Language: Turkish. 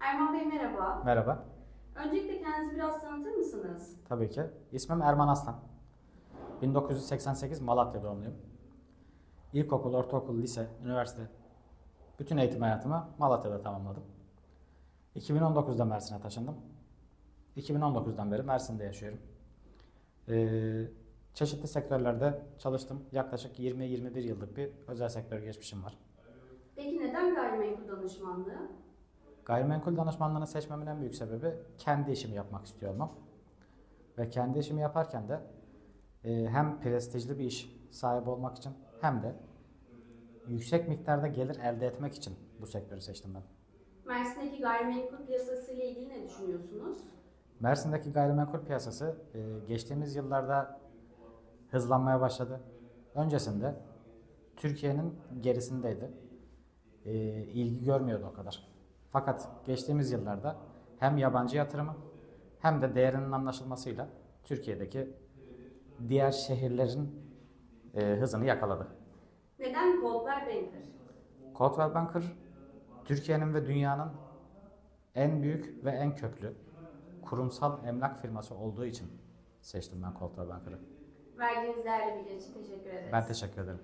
Merhaba. Merhaba. Öncelikle kendinizi biraz tanıtır mısınız? Tabii ki. İsmim Erman Aslan. 1988 Malatya doğumluyum. İlkokul, ortaokul, lise, üniversite bütün eğitim hayatımı Malatya'da tamamladım. 2019'da Mersin'e taşındım. 2019'dan beri Mersin'de yaşıyorum. Ee, çeşitli sektörlerde çalıştım. Yaklaşık 20-21 yıllık bir özel sektör geçmişim var. Peki neden gayrimenkul danışmanlığı? Gayrimenkul danışmanlığını seçmemin en büyük sebebi kendi işimi yapmak istiyor olmam. Ve kendi işimi yaparken de e, hem prestijli bir iş sahibi olmak için hem de yüksek miktarda gelir elde etmek için bu sektörü seçtim ben. Mersin'deki gayrimenkul piyasası ile ilgili ne düşünüyorsunuz? Mersin'deki gayrimenkul piyasası e, geçtiğimiz yıllarda hızlanmaya başladı. Öncesinde Türkiye'nin gerisindeydi. E, ilgi görmüyordu o kadar. Fakat geçtiğimiz yıllarda hem yabancı yatırımı hem de değerinin anlaşılmasıyla Türkiye'deki diğer şehirlerin e, hızını yakaladı. Neden Coldwell Banker? Coldwell Banker Türkiye'nin ve dünyanın en büyük ve en köklü kurumsal emlak firması olduğu için seçtim ben Coldwell Banker'ı. Verdiğiniz değerli bilgi için teşekkür ederiz. Ben teşekkür ederim.